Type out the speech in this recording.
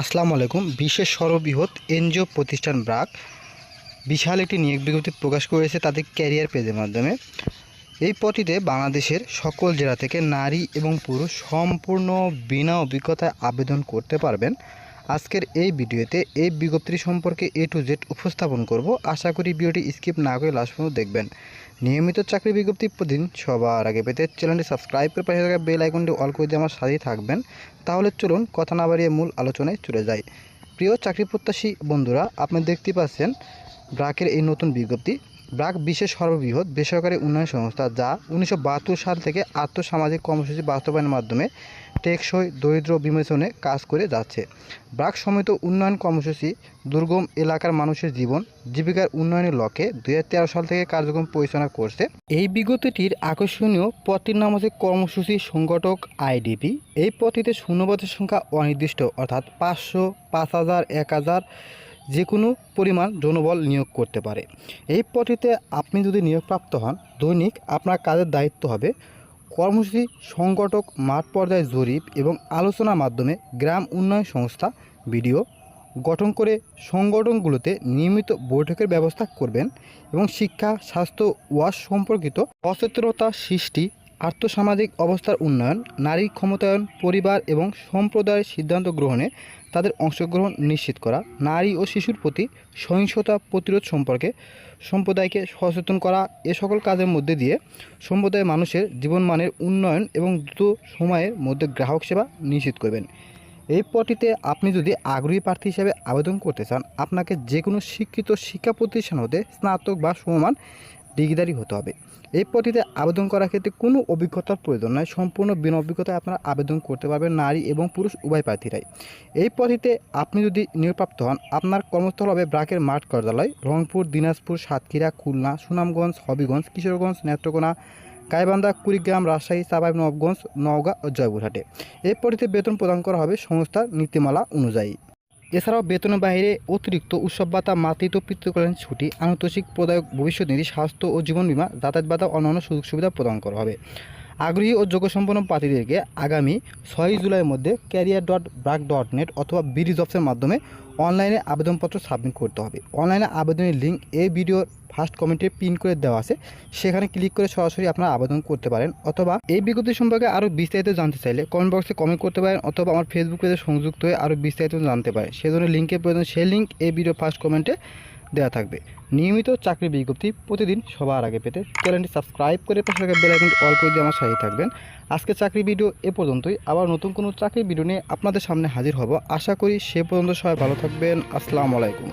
আসসালামু আলাইকুম। বিশ্বের সর্ববৃহৎ এনজিও প্রতিষ্ঠান ব্রাক বিশাল একটি নিয়োগ বিজ্ঞপ্তি প্রকাশ করেছে তাদের ক্যারিয়ার পেজের মাধ্যমে। এই পদটিতে বাংলাদেশের সকল জেলা থেকে নারী এবং পুরুষ সম্পূর্ণ বিনা অভিজ্ঞতায় আবেদন করতে পারবেন। আজকের এই ভিডিওতে এই বিজ্ঞপ্তি সম্পর্কে এ টু জেড উপস্থাপন করব। আশা করি ভিডিওটি স্কিপ না করে লাস্ট পর্যন্ত দেখবেন। নিয়মিত চাকরি বিজ্ঞপ্তি প্রতিদিন সবার আগে পেতে চ্যানেলটি সাবস্ক্রাইব করে পাশে থাকা বেল আইকনটি অল করে দিয়ে আমার সাথেই থাকবেন। তাহলে চলুন কথা না বাড়িয়ে মূল আলোচনায় চলে যাই। প্রিয় চাকরি প্রত্যাশী বন্ধুরা, আপনি দেখতে পাচ্ছেন ব্রাকের এই নতুন বিজ্ঞপ্তি। ব্রাক বিশ্বের সর্ববৃহৎ বেসরকারি উন্নয়ন সংস্থা যা উনিশশো বাহাত্তর সাল থেকে আর্থসামাজিক কর্মসূচি বাস্তবায়নের মাধ্যমে টেকসই দরিদ্র বিমোচনে কাজ করে যাচ্ছে। ব্রাক সমিত উন্নয়ন কর্মসূচি দুর্গম এলাকার মানুষের জীবন, জীবিকার উন্নয়নের লক্ষ্যে দুই হাজার তেরো সাল থেকে কার্যক্রম পরিচালনা করছে। এই বিজ্ঞপ্তিটির আকর্ষণীয় পদটির নাম হচ্ছে কর্মসূচি সংগঠক আইডিপি। এই পদটিতে শূন্যপদের সংখ্যা অনির্দিষ্ট, অর্থাৎ পাঁচশো পাঁচ হাজার এক হাজার যে কোনো পরিমাণ জনবল নিয়োগ করতে পারে। এই পদটিতে আপনি যদি নিয়োগপ্রাপ্ত হন, দৈনিক আপনার কাজের দায়িত্ব হবে কর্মসূচি, সংগঠক, মাঠ পর্যায়ে জরিপ এবং আলোচনার মাধ্যমে গ্রাম উন্নয়ন সংস্থা, বিডিও গঠন করে সংগঠনগুলোতে নিয়মিত বৈঠকের ব্যবস্থা করবেন এবং শিক্ষা, স্বাস্থ্য, ওয়াশ সম্পর্কিত সচেতনতা সৃষ্টি আর্থসামাজিক অবস্থার উন্নয়ন, নারী ক্ষমতায়ন, পরিবার এবং সম্প্রদায়ের সিদ্ধান্ত গ্রহণে তাদের অংশগ্রহণ নিশ্চিত করা, নারী ও শিশুর প্রতি সহিংসতা প্রতিরোধ সম্পর্কে সম্প্রদায়কে সচেতন করা, এ সকল কাজের মধ্যে দিয়ে সম্প্রদায়ের মানুষের জীবনমানের উন্নয়ন এবং দ্রুত সময়ের মধ্যে গ্রাহক সেবা নিশ্চিত করবেন। এই পটিতে আপনি যদি আগ্রহী প্রার্থী হিসেবে আবেদন করতে চান, আপনাকে যে কোনো শিক্ষিত শিক্ষা প্রতিষ্ঠান হতে স্নাতক বা সমমান ডিগ্রিধারী হতে হবে। এই পদটিতে আবেদন করার ক্ষেত্রে কোনো অভিজ্ঞতার প্রয়োজন নয় সম্পূর্ণ বিনা অভিজ্ঞতায় আপনারা আবেদন করতে পারবেন, নারী এবং পুরুষ উভয় প্রার্থীরাই। এই পদটিতে আপনি যদি নিয়োগপ্রাপ্ত হন, আপনার কর্মস্থল হবে ব্রাকের মাঠ কার্যালয়, রংপুর, দিনাজপুর, সাতক্ষীরা, খুলনা, সুনামগঞ্জ, হবিগঞ্জ, কিশোরগঞ্জ, নেত্রকোনা গাইবান্ধা কুড়িগ্রাম, রাজশাহী চাঁপাই নবগঞ্জ নওগাঁ ও জয়পুরহাটে। এই পদটিতে বেতন প্রদান করা হবে সংস্থার নীতিমালা অনুযায়ী। এছাড়াও বেতনের বাইরে অতিরিক্ত উৎসব ভাতা, মাতৃত্ব পিতৃকল্যাণ ছুটি, আনুতোষিক প্রদায়ক ভবিষ্যৎ নিধি, স্বাস্থ্য ও জীবন বিমা, যাতায়াত ভাতা, অন্যান্য সুযোগ সুবিধা প্রদান করা হবে। আগ্রহী ও যোগ্যসম্পন্ন প্রার্থীদেরকে আগামী ছয়ই জুলাইয়ের মধ্যে career dot BRAC dot net অথবা বিডি জবসের মাধ্যমে অনলাইনে আবেদনপত্র সাবমিট করতে হবে। অনলাইনে আবেদনের লিঙ্ক এই ভিডিওর ফার্স্ট কমেন্টে পিন করে দেওয়া আছে। সেখানে ক্লিক করে সরাসরি আপনারা আবেদন করতে পারেন। অথবা এই বিজ্ঞপ্তি সম্পর্কে আরও বিস্তারিত জানতে চাইলে কমেন্ট বক্সে কমেন্ট করতে পারেন অথবা আমার ফেসবুক পেজে সংযুক্ত হয়ে আরও বিস্তারিত জানতে পারেন। সেজন্য লিঙ্কের প্রয়োজন, সেই লিঙ্ক এই ভিডিও ফার্স্ট কমেন্টে দেওয়া থাকবে। নিয়মিত চাকরি বিজ্ঞপ্তি প্রতিদিন সবার আগে পেতে চ্যানেলটি সাবস্ক্রাইব করে পাশে বেল আইকনটি অল করে দিয়ে আমার সাথে থাকবেন। আজকে চাকরি ভিডিও এ পর্যন্তই। আবার নতুন কোনো চাকরি ভিডিও নিয়ে আপনাদের সামনে হাজির হব। আশা করি সে পর্যন্ত সবাই ভালো থাকবেন। আসসালামু আলাইকুম।